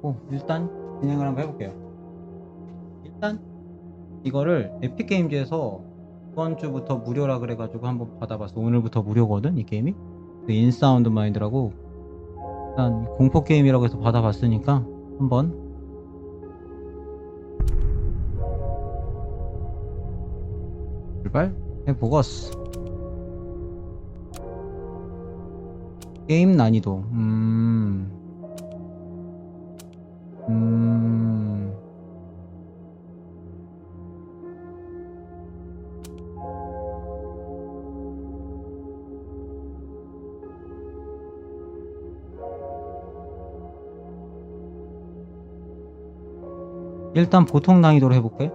고 일단 진행을 한번 해볼게요. 일단 이거를 에픽 게임즈에서 이번 주부터 무료라 그래가지고 한번 받아봤어. 오늘부터 무료거든 이 게임이. 그 인사운드 마인드라고 일단 공포 게임이라고 해서 받아봤으니까 한번 출발 해보겠어. 게임 난이도 음. 음. 일단 보통 난이도로 해볼게.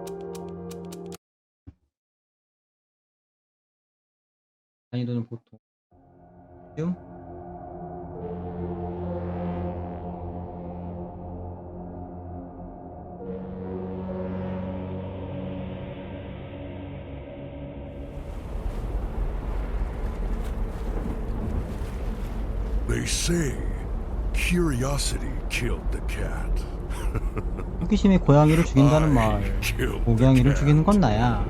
Curiosity killed the cat. 호기심이 고양이를 죽인다는 말. 고양이를. 죽이는 건 나야.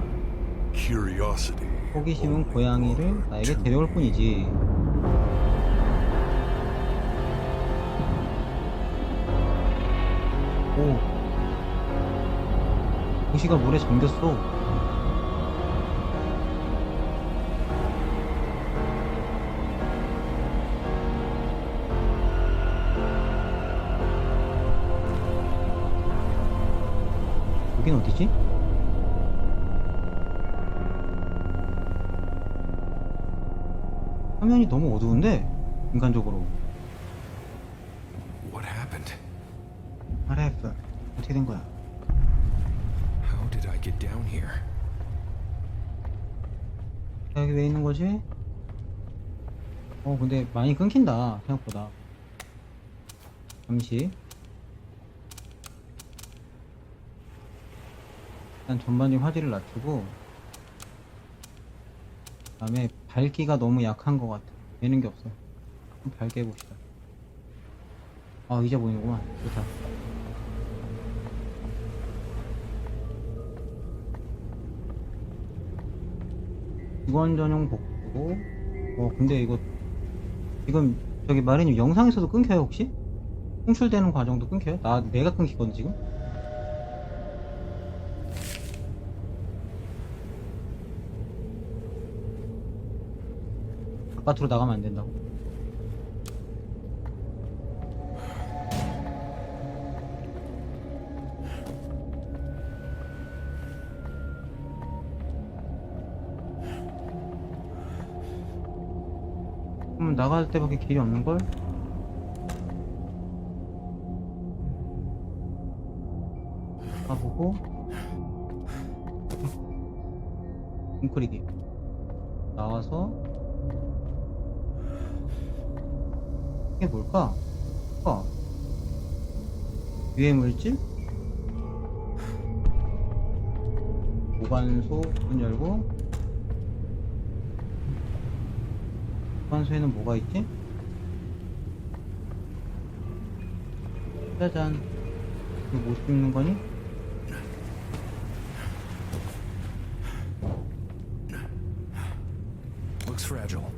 Curiosity. 호기심은 고양이를 나에게 데려올 뿐이지. 오. 도시가 물에 잠겼어. 어디지? 화면이 너무 어두운데 인간적으로 What happened? RF 어떻게 된 거야? How did I get down here? 나 여기 왜 있는 거지? 어 근데 많이 끊긴다 생각보다 잠시 일단 전반적인 화질을 낮추고 그다음에 밝기가 너무 약한 것 같아 되는 게 없어 좀 밝게 해봅시다 아 이제 보이는구만 좋다 직원 전용 복구 어 근데 이거 지금 저기 마리님 영상에서도 끊겨요 혹시? 송출되는 과정도 끊겨요? 나 내가 끊기거든 지금? 바깥으로 나가면 안 된다고? 그럼 나갈 때밖에 길이 없는 걸? 가보고 웅크리기 나와서 이게 뭘까? 아 유해 물질? 보관소 문 열고 보관소에는 뭐가 있지? 짜잔 이거 못 씹는 거니? Looks fragile.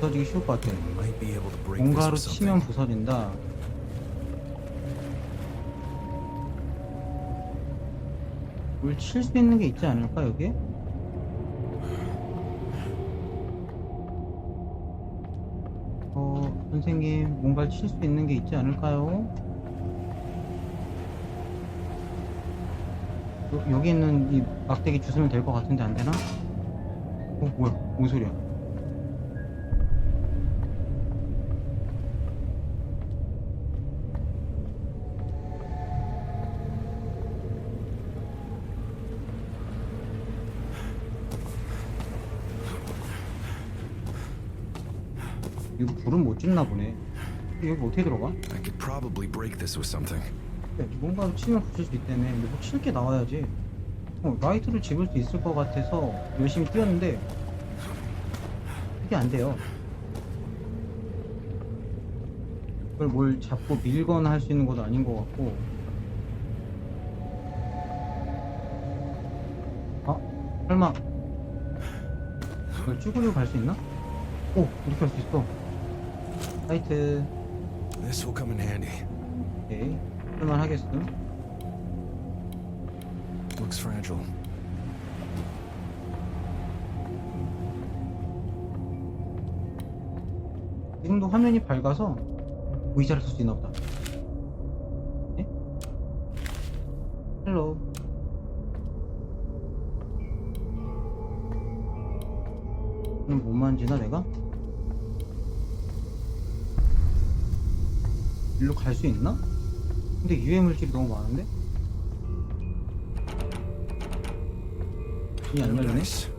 부서지기 쉬울 것 같아 Might be able to break this 뭔가로 치면. 부서진다 물 칠 수 있는 게 있지 않을까 여기? 어 선생님 뭔가를 칠수 있는 게 있지 않을까요? 여, 여기 있는 이 막대기 주스면 될 것 같은데 안 되나? 어 뭐야 뭔 소리야 이거 불은 못 찔나 보네 여기 어떻게 들어가? I could probably break this with something. 네, 뭔가를 치면 붙일 수 있다며 근데 뭐칠게 나와야지 어, 라이트를 집을 수 있을 것 같아서 열심히 뛰었는데 그게 안 돼요 그걸 뭘 잡고 밀거나 할 수 있는 것도 아닌 것 같고 아? 설마 이걸 쭈그리고 갈수 있나? 오! 이렇게 할 수 있어 사이트 This will come in handy. 오케이 할만 하겠음 Looks fragile. 지금도 화면이 밝아서 의자를 쓸 수 있나 보다 예? 헬로 그럼 못 만지나 내가? 일로 갈 수 있나? 근데 유해 물질이 너무 많은데? 이안 열리네? Nice.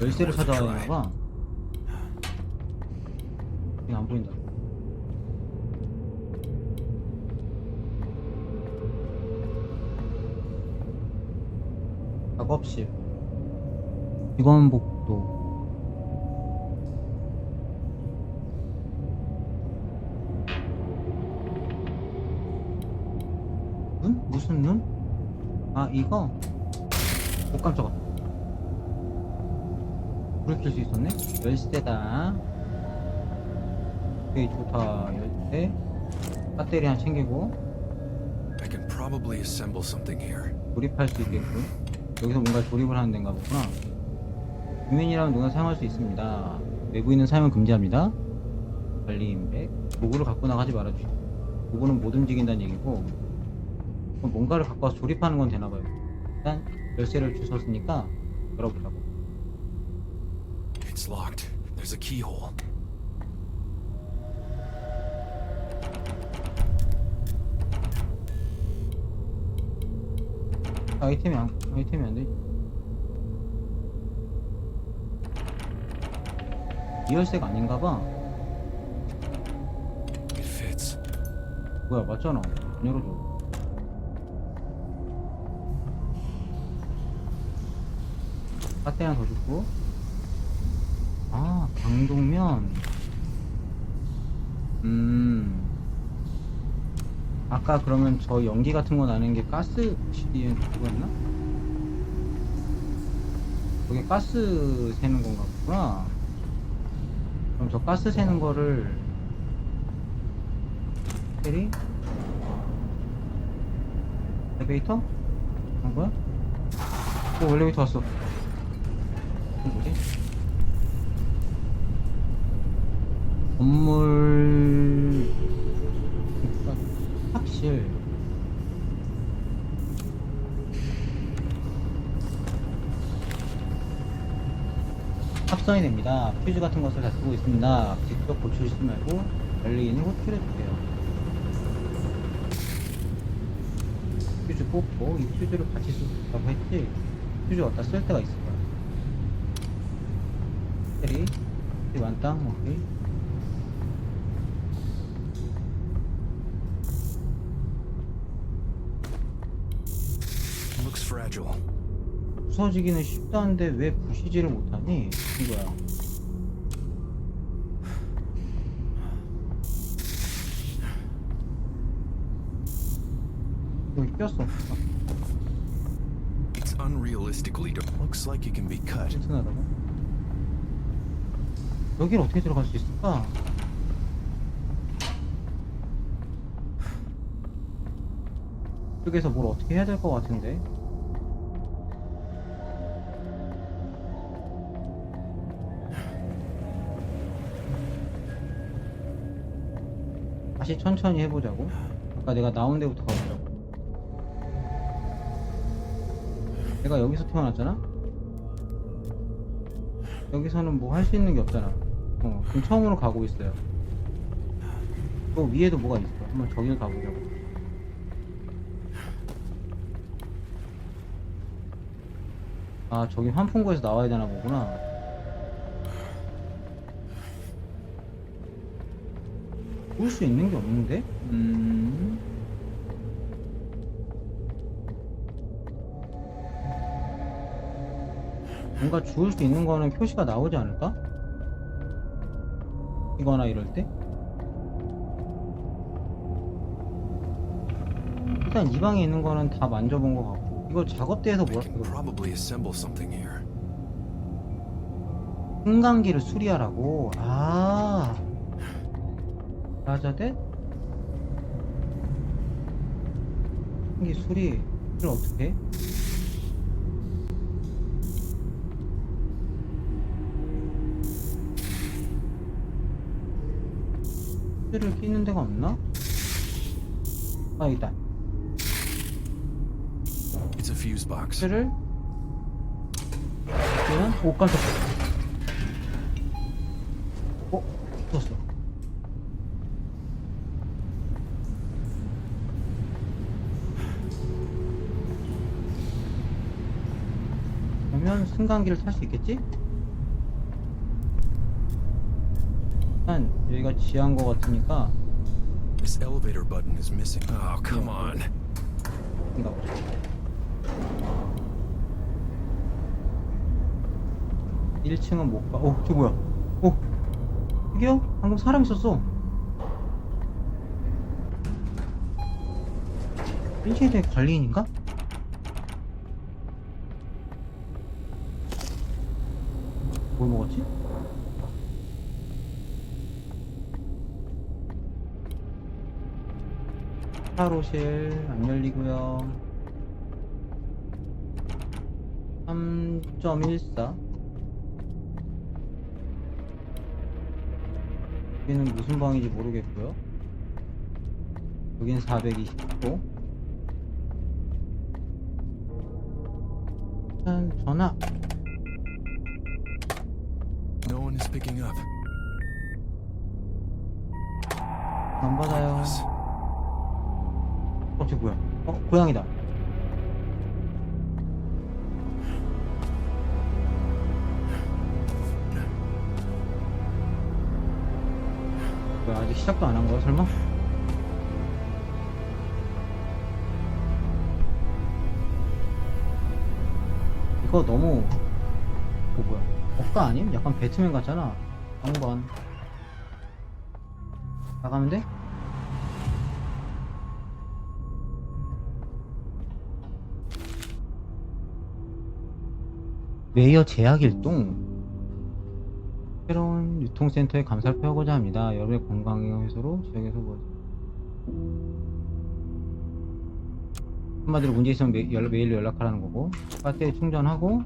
열쇠를 찾아야 되나봐 이게 안 보인다 작업실 직원복도 눈? 무슨 눈? 아 이거? 오 깜짝아. 불을 켤수 있었네? 열쇠다. 오케이 좋다. 열쇠. 배터리 하나 챙기고. I can probably assemble something here. 조립할 수 있게끔. 여기서 뭔가 조립을 하는 데인가 보구나. 유민이라면 누구나 사용할 수 있습니다. 외부인은 사용을 금지합니다. 관리인백. 도구를 갖고 나가지 말아주시고 도구는 못 움직인다는 얘기고 뭔가를 갖고 와서 조립하는 건 되나봐요 일단 열쇠를 주셨으니까 열어보자고 It's locked. There's a keyhole. 아이템이 안, 아이템이 안 돼. 이 열쇠가 아닌가 봐. It fits. 뭐야, 맞잖아. 안 열어줘. 파테 하나 더 줬고. 아, 강동면. 음. 아까 그러면 저 연기 같은 거 나는 게 가스 시리에 그거였나? 그게 가스 새는 건가 보구나. 그럼 저 가스 새는 거를 테리? 엘리베이터? 그런 거야? 오 엘리베이터 왔어. 뭐지? 건물 합실 합선이 됩니다. 퓨즈 같은 것을 다 쓰고 있습니다. 직접 고치지 말고 열리인을 호출해주세요. 퓨즈 뽑고 이 퓨즈를 같이 쓰라고 했지 퓨즈 어디다 쓸 있을 거 야. 테리, 테리 완땅, 오케이. Looks fragile. 부서지기는 쉽다는데 왜 부시지를 못하니? 이거야. 여기 꼈어. 아, It's unrealistically. Looks like it can be cut. 튼튼하다고? 여기를 어떻게 들어갈 수 있을까? 이쪽에서 뭘 어떻게 해야 될 것 같은데? 다시 천천히 해보자고. 아까 내가 나온 데부터 가보자고. 내가 여기서 태어났잖아? 여기서는 뭐 할 수 있는 게 없잖아. 어, 그럼 처음으로 가고 있어요. 또 위에도 뭐가 있어. 한번 저기를 가보자고. 아, 저기 환풍구에서 나와야 되나 보구나. 볼 수 있는 게 없는데? 음. 뭔가 주울 수 있는 거는 표시가 나오지 않을까? 이거나 이럴 때? 일단 이 방에 있는 거는 다 만져본 것 같고. 이거 작업대에서 뭐라. 승강기를 수리하라고? 아. 라자대 승강기 수리를 어떻게 해? 수리를 끼는 데가 없나? 아 있다 It's a fuse box. 수리를 끼면 오 깜짝이야 어? 떴어 그러면 승강기를 탈 수 있겠지? 일단 여기가 지하인 것 같으니까 This elevator button is missing. Oh, come on. 인가 보자. 일층은못 가. 어, 저 뭐야? 어, 이게요? 방금 사람 있었어. 1층에 대해 관리인인가? 뭘 먹었지? 차로실 안 열리고요. 3.14 여기는 무슨 방인지 모르겠고요. 여긴 420도. 일단 전화. No one is picking up. 안 받아요. 어, 쟤 뭐야? 어, 고양이다. 뭐야, 아직 시작도 안 한 거야, 설마? 이거 너무, 그 뭐야, 억까 아님? 약간 배트맨 같잖아. 한번 나가면 돼? 웨이어 제약 일동. 새로운 유통센터에 감사를 표하고자 합니다. 여러분의 건강을 해소로 지역에서 뭐 한마디로 문제 있으면 매, 연- 메일로 연락하라는 거고 배터리 충전하고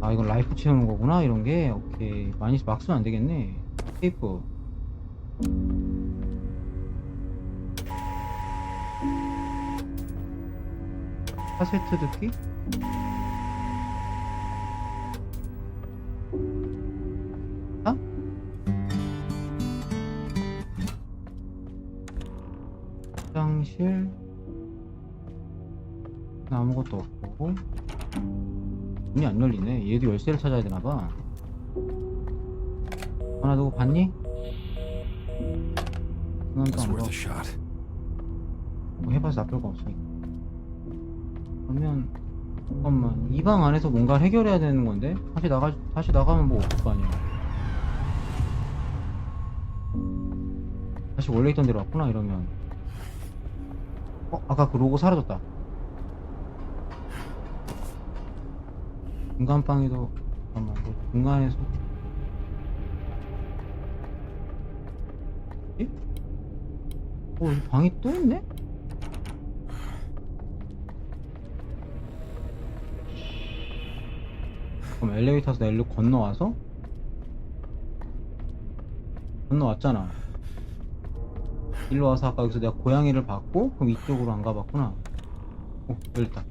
아 이건 라이프 채우는 거구나 이런 게. 오케이. 많이 막 쓰면 안 되겠네. 테이프. 카세트 듣기 아? 화장실 아무것도 없고 문이 안 열리네 얘도 열쇠를 찾아야 되나봐 하나 두고 봤니? That's 또안 worth 봐. a shot. 뭐 해봐서 나쁠 거 없으니까 그러면 잠깐만. 이 방 안에서 뭔가 해결해야 되는 건데? 다시 나가 다시 나가면 뭐 없을 거 아니야 다시 원래 있던 데로 왔구나 이러면. 어 아까 그 로고 사라졌다. 중간방에도 잠깐만 뭐 중간에서. 에? 어, 이 방이 또 있네? 그럼 엘리베이터에서 일로 건너와서? 건너왔잖아. 일로 와서 아까 여기서 내가 고양이를 봤고 그럼 이쪽으로 안 가봤구나. 오 열렸다.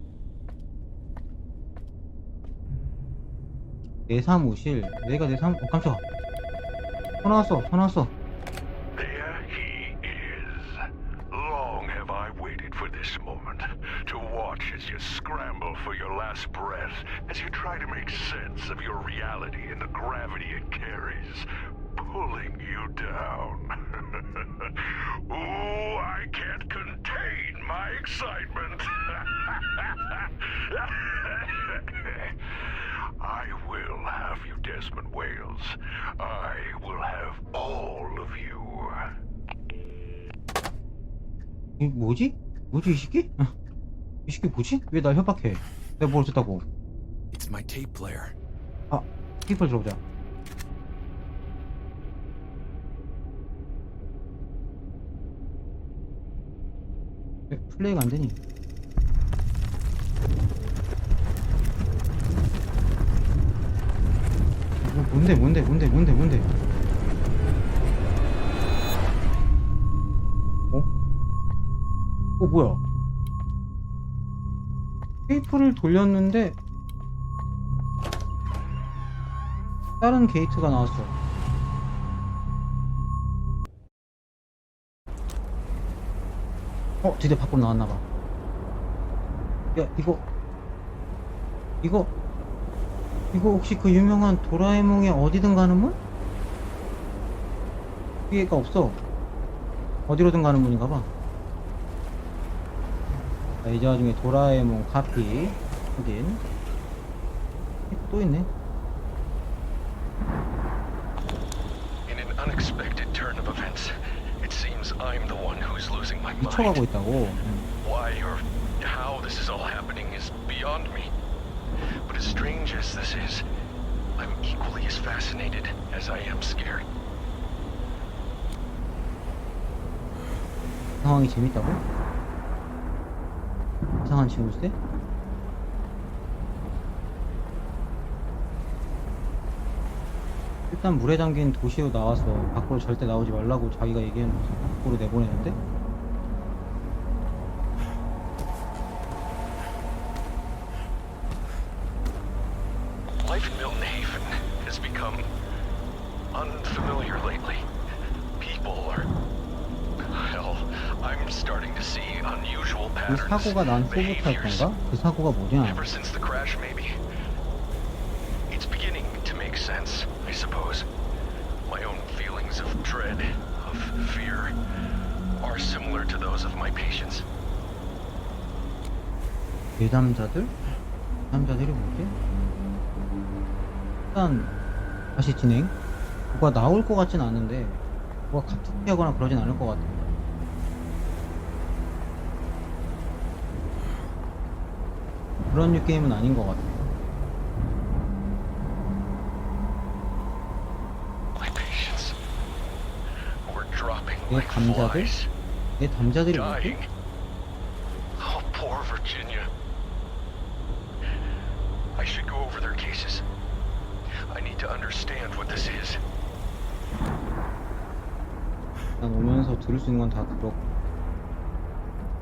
내 사무실. 내가 내 사무 어 깜짝아. 전화 왔어 전화 왔어 sense of your reality and the gravity it carries, pulling you down. Ooh, I can't contain my excitement. I will have you Desmond Wales. I will have all of you. 이 뭐지? 뭐지 이 새끼? 어. 이 새끼 뭐지? 왜 날 협박해? 내가 뭘 어쨌다고? It's my tape player. 피플 들어보자. 왜 플레이가 안 되니? 뭐, 뭔데 뭔데 뭔데 뭔데 뭔데? 어? 어 뭐야? 테이프를 돌렸는데 다른 게이트가 나왔어. 어, 드디어 밖으로 나왔나봐. 야, 이거, 이거, 이거 혹시 그 유명한 도라에몽의 어디든 가는 문? 위에가 없어. 어디로든 가는 문인가 봐. 자, 이제 와중에 도라에몽 카피 확인. 또 있네. In an unexpected turn of events, it seems I'm the one who's losing my 미쳐가고. 있다고. 음. Why or how this is all happening is beyond me. But as strange as this is, I'm equally as fascinated as I am scared. 상황이 재밌다고? 이상한 친구일세? 일단 물에 잠긴 도시로 나와서 밖으로 절대 나오지 말라고 자기가 얘기해놓고서 밖으로 내보내는데? 사고가 난 소부터 할. 건가? 그 사고가 뭐냐? Ever since the crash, maybe. It's beginning to make sense, I suppose. My own feelings of dread, of fear, are similar to those of my patients. 내담자들? 내담자들이 뭐지? 일단 다시 진행 뭐가 나올 것 같진 않은데 뭐가 갑툭튀 하거나 그러진 않을 것 같아 그런 류 게임은 아닌 것 같아 My patients were dropping 내 감자들? 내 담자들이 dying. 뭐지? Oh, 오면서 들을 수 있는 건 다 들었고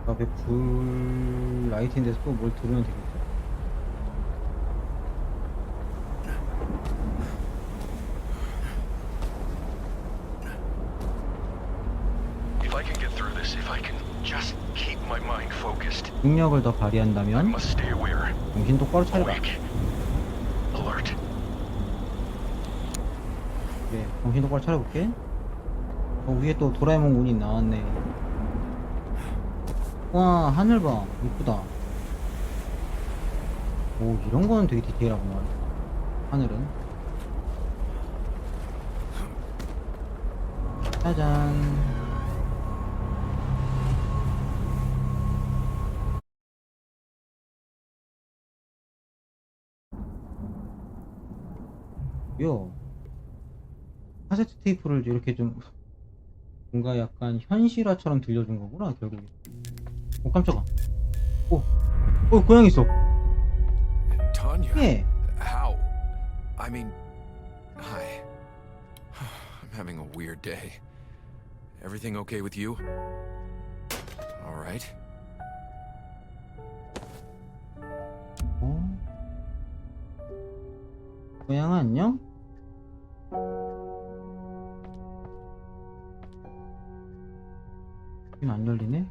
그 앞에 불 라이트인 데서 또 뭘 들으면 되겠죠? If I can get through this, if I can just keep my mind 능력을 더 발휘한다면 must stay aware, 정신 똑바로 차려라 awake, alert. 네, 정신 똑바로 차려볼게. 어, 위에 또 도라에몽 운이 나왔네. 와, 하늘 봐. 이쁘다. 오, 이런 거는 되게 디테일하구만. 하늘은. 짜잔. 요. 카세트 테이프를 이렇게 좀 뭔가 약간 현실화처럼 들려준 거구나 결국에 오 깜짝아 오, 오 고양이 있어 Tanya. 예 How? I mean, hi. I'm having a weird day. Everything okay with you? All right. 어? 고양아 안녕? 안 열리네?